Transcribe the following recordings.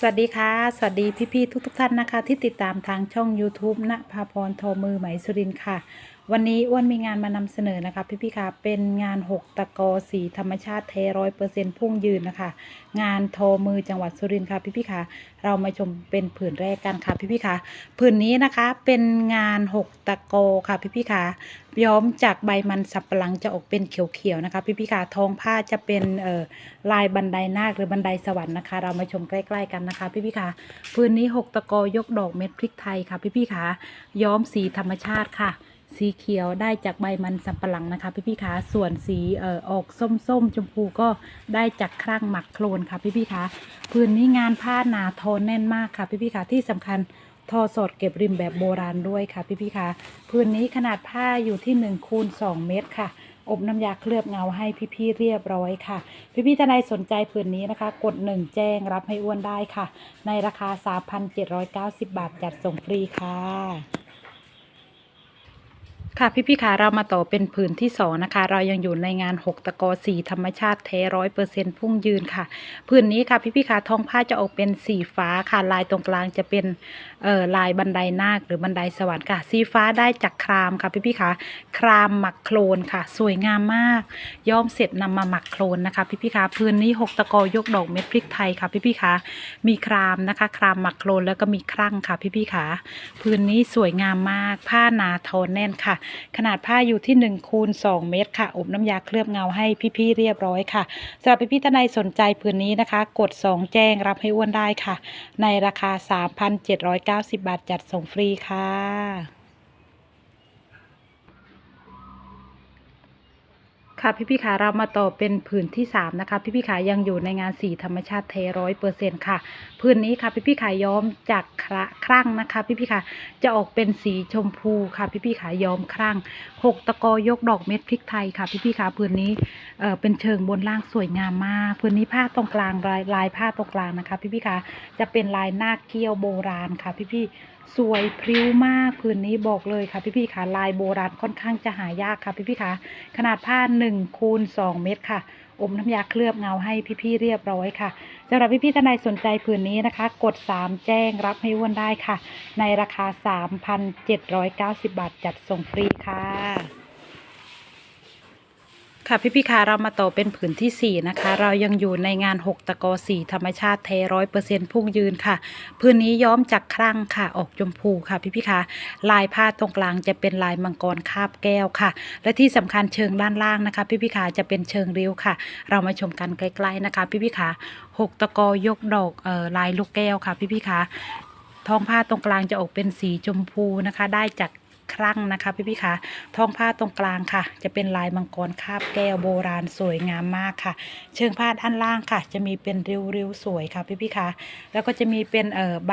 สวัสดีค่ะ สวัสดีพี่ๆทุกๆท่านนะคะ ที่ติดตามทางช่อง YouTube ณภาพรทอมือไหมสุรินค่ะ วันนี้อ้วนมีงานมานำเสนอนะคะพี่ๆค่คะเป็นงาน 6 ตะกอสีธรรมชาติเทร้อยเปอร์เซ็นต์พุ่งยืนนะคะ งานโทอมือจังหวัดสุรินทร์ค่ะพี่ๆค่คะเรามาชมเป็นผืนแรกกันค่ะพี่ๆค่คะผืนนี้นะคะเป็นงาน 6 ตะกอค่ะพี่ๆค่คะย้อมจากใบมันสับปะหลังจะออกเป็นเขียวๆนะคะ พี่พี่คะทองผ้าจะเป็นเอ่อลายบันไดนาคหรือบันไดสวรรค์นะคะ เรามาชมใกล้ๆกันนะคะ พี่พี่คะพื้นนี้ 6 ตะกอยกดอกเม็ดพริกไทยค่ะพี่พี่คะย้อมสีธรรมชาติค่ะ สีเขียวได้จากใบมันสับปะหลังนะคะ พี่พี่คะส่วนสีเอ่อออกส้มๆชมพูก็ได้จากครั่งหมักโคลนค่ะพี่พี่คะพื้นนี้งานผ้าหนาทอแน่นมากค่ะพี่พี่คะที่สำคัญทอสดเก็บริมแบบโบราณด้วยค่ะพี่พี่ๆคะพื้นนี้ขนาดผ้าอยู่ที่1คูณ2เมตรค่ะอบน้ำยาเคลือบเงาให้พี่ๆเรียบร้อยค่ะ พี่ๆท่านใดสนใจผืนนี้นะคะ กดหนึ่งแจ้งรับให้อ้วนได้ค่ะ ในราคา 3,790 บาทจัดส่งฟรีค่ะ ค่ะพี่พี่ๆค่ะเรามาต่อเป็นผืนที่สองนะคะ เรายังอยู่ในงาน 6 ตะกอสีธรรมชาติแท้ร้อยเปอร์เซ็นต์พุ่งยืนค่ะผืนนี้ค่ะพี่พี่ๆค่ะทองผ้าจะออกเป็นสีฟ้าค่ะ ลายตรงกลางจะเป็นเอ่อลายบันไดนาคหรือบันไดสวรรค์ค่ะ สีฟ้าได้จากครามค่ะพี่พี่ๆค่ะครามหมักโคลนค่ะ สวยงามมาก ย้อมเสร็จนำมาหมักโคลนนะคะ พี่พี่ๆค่ะพื้นนี้ 6 ตะกอยกดอกเม็ดพริกไทยค่ะพี่พี่ๆค่ะมีครามนะคะ ครามหมักโคลนแล้วก็มีครั่งค่ะพี่พี่ๆค่ะพื้นนี้สวยงามมาก ผ้าหนาทอนแน่นค่ะขนาดผ้าอยู่ที่1คูณ2เมตรค่ะอบน้ำยาเคลือบเงาให้พี่ๆเรียบร้อยค่ะสำหรับพี่ๆท่านใดสนใจผืนนี้นะคะ กด 2 แจ้งรับให้อ้วนได้ค่ะ ในราคา 3,790 บาทจัดส่งฟรีค่ะ ค่ะพี่พี่ขาเรามาต่อเป็นผืนที่สามนะคะ พี่พี่ขายังอยู่ในงานสีธรรมชาติเทร้อยเปอร์เซ็นค่ะผืนนี้ค่ะพี่พี่ขาย้อมจากคระครั่งนะคะ พี่พี่ขาจะออกเป็นสีชมพูค่ะ พี่พี่ขาย้อมครั่งหกตะกอยกดอกเม็ดพริกไทยค่ะ พี่พี่ขาผืนนี้เอ่อเป็นเชิงบนล่างสวยงามมากผืนนี้ผ้าตรงกลางลายลายผ้าตรงกลางนะคะ พี่พี่ขาจะเป็นลายหน้าเกี้ยวโบราณค่ะ พี่พี่ สวยพริ้วมากผืนนี้บอกเลยค่ะพี่ๆค่ะลายโบราณค่อนข้างจะหายากค่ะพี่ๆค่ะขนาดผ้า1คูณ2เมตรค่ะอมน้ำยาเคลือบเงาให้พี่ๆเรียบร้อยค่ะสำหรับพี่ๆท่านใดสนใจผืนนี้นะคะ กด 3 แจ้งรับให้อ้วนได้ค่ะ ในราคา 3,790 บาทจัดส่งฟรีค่ะ ค่ะพี่พี่คะเรามาต่อเป็นผืนที่ 4 นะคะ เรายังอยู่ในงาน 6 ตะกอสีธรรมชาติแท้ร้อยเปอร์เซ็นต์พุ่งยืนค่ะพื้นนี้ย้อมจากครั่งค่ะออกชมพูค่ะพี่พี่คะลายผ้าตรงกลางจะเป็นลายมังกรคาบแก้วค่ะ และที่สำคัญเชิงด้านล่างนะคะ พี่พี่คะจะเป็นเชิงริ้วค่ะ เรามาชมกันใกล้ๆนะคะ พี่พี่คะหกตะกอยกดอกเอ่อลายลูกแก้วค่ะ พี่พี่คะท้องผ้าตรงกลางจะออกเป็นสีชมพูนะคะ ได้จาก ครั่งนะคะพี่พี่คะท้องผ้าตรงกลางค่ะ จะเป็นลายมังกรคาบแก้วโบราณสวยงามมากค่ะ เชิงผ้าด้านล่างค่ะ จะมีเป็นริ้วๆสวยค่ะพี่พี่คะแล้วก็จะมีเป็นเอ่อใบ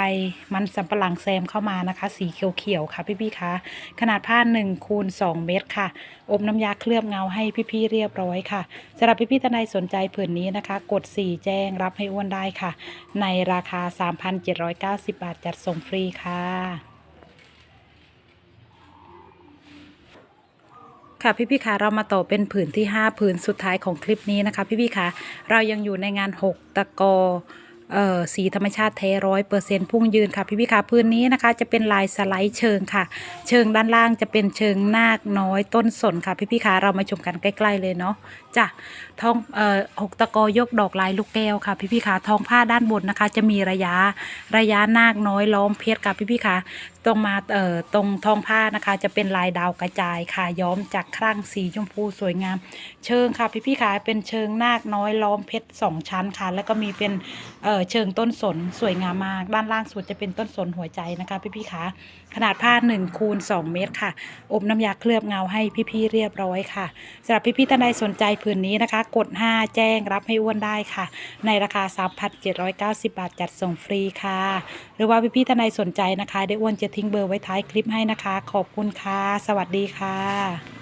มันสำปะหลังแซมเข้ามานะคะ สีเขียวๆค่ะพี่พี่คะขนาดผ้า1คูณ2เมตรค่ะอบน้ำยาเคลือบเงาให้พี่ๆเรียบร้อยค่ะสำหรับพี่ๆท่านใดสนใจผืนนี้นะคะ กด 4 แจ้งรับให้อ้วนได้ค่ะ ในราคา 3,790 บาทจัดส่งฟรีค่ะ ค่ะพี่พี่คะเรามาต่อเป็นผืนที่ 5 ผืนสุดท้ายของคลิปนี้นะคะ พี่พี่คะเรายังอยู่ในงาน 6 ตะกอ เอ่อสีธรรมชาติแท้ร้อยเปอร์เซ็นต์พุ่งยืนค่ะพี่พี่ๆคะพื้นนี้นะคะ จะเป็นลายสไลด์เชิงค่ะ เชิงด้านล่างจะเป็นเชิงนาคน้อยต้นสนค่ะพี่พี่ๆคะเรามาชมกันใกล้ ๆเลยเนาะจ้ะทองเอ่อหกตะกอยกดอกลายลูกแก้วค่ะพี่พี่ๆคะทองผ้าด้านบนนะคะ จะมีระยะระยะนาคน้อยล้อมเพชรค่ะพี่พี่ๆคะตรงมาเอ่อตรงทองผ้านะคะ จะเป็นลายดาวกระจายค่ะย้อมจากครั่งสีชมพูสวยงาม เชิงค่ะพี่พี่ขาเป็นเชิงนาคน้อยล้อมเพชรสองชั้นค่ะ แล้วก็มีเป็นเอ่อเชิงต้นสนสวยงามมาก ด้านล่างสุดจะเป็นต้นสนหัวใจนะคะพี่พี่ๆขาขนาดผ้า1คูณ2เมตรค่ะ อบน้ำยาเคลือบเงาให้พี่ๆเรียบร้อยค่ะสำหรับพี่ๆท่านใดสนใจผืนนี้นะคะ กด 5 แจ้งรับให้อ้วนได้ค่ะ ในราคา 3,790 บาทจัดส่งฟรีค่ะ หรือว่าพี่ๆท่านใดสนใจนะคะได้อ้วนจะทิ้งเบอร์ไว้ท้ายคลิปให้นะคะ ขอบคุณค่ะ สวัสดีค่ะ